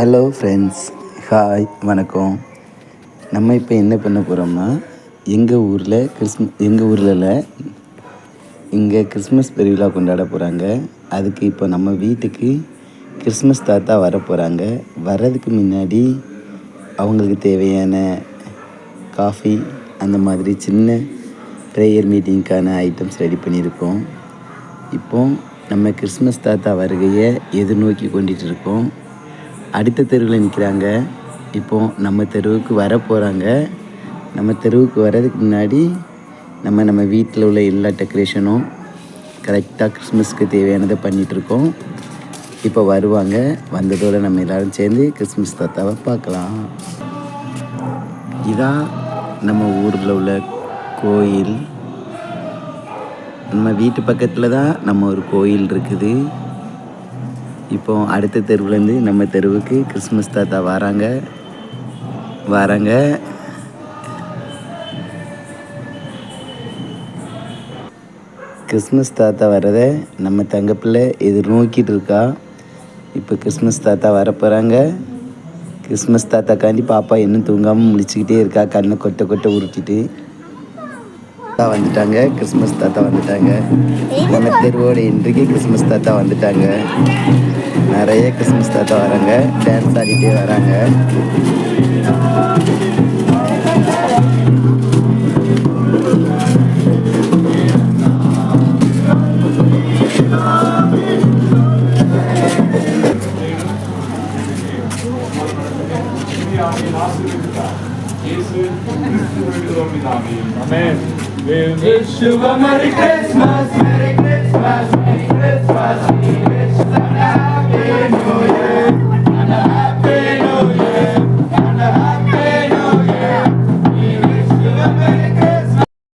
Hello friends hi வணக்கம். நம்ம இப்போ என்ன பண்ண போகிறோம்னா எங்கள் ஊரில் கிறிஸ்ம எங்கள் ஊரில் இங்கே கிறிஸ்மஸ் பெருவிழா கொண்டாட போகிறாங்க அதுக்கு இப்போ நம்ம வீட்டுக்கு கிறிஸ்மஸ் தாத்தா வர போகிறாங்க வர்றதுக்கு முன்னாடி அவங்களுக்கு தேவையான காஃபி அந்த மாதிரி சின்ன ப்ரேயர் மீட்டிங்க்கான ஐட்டம்ஸ் ரெடி பண்ணியிருக்கோம். இப்போ நம்ம கிறிஸ்மஸ் தாத்தா வருகையை எதிர்நோக்கி கொண்டுட்டு இருக்கோம். அடுத்த தெருவில் நிற்கிறாங்க இப்போது நம்ம தெருவுக்கு வர போகிறாங்க நம்ம தெருவுக்கு வர்றதுக்கு முன்னாடி நம்ம நம்ம வீட்டில் உள்ள எல்லா டெக்கரேஷனும் கரெக்டாக கிறிஸ்மஸ்க்கு தேவையானதை பண்ணிகிட்ருக்கோம் இப்போ வருவாங்க. வந்ததோடு நம்ம எல்லோரும் சேர்ந்து கிறிஸ்மஸ் தாத்தாவை பார்க்கலாம். இதான் நம்ம ஊரில் உள்ள கோயில். நம்ம வீட்டு பக்கத்தில் தான் நம்ம ஒரு கோயில் இருக்குது. இப்போ அடுத்த தெருவுலேருந்து நம்ம தெருவுக்கு கிறிஸ்மஸ் தாத்தா வராங்க. வராங்க. கிறிஸ்மஸ் தாத்தா வர்றதை நம்ம தங்கப்பிள்ளை எதிர்நோக்கிட்டு இருக்கா. இப்போ கிறிஸ்மஸ் தாத்தா வர போகிறாங்க கிறிஸ்மஸ் தாத்தாக்காண்டி பாப்பா இன்னும் தூங்காமல் முழிச்சுக்கிட்டே இருக்கா. கண்ணை கொட்டை கொட்டை உருட்டிட்டு. தாத்தா வந்துட்டாங்க. கிறிஸ்மஸ் தாத்தா வந்துட்டாங்க. நம்ம தெருவோட இன்றைக்கு கிறிஸ்மஸ் தாத்தா வந்துட்டாங்க. நிறைய கிறிஸ்மஸ் தாத்தா வராங்க டான்ஸ் ஆடிட்டே வராங்க Amen. We wish you a Merry Christmas, Merry Christmas,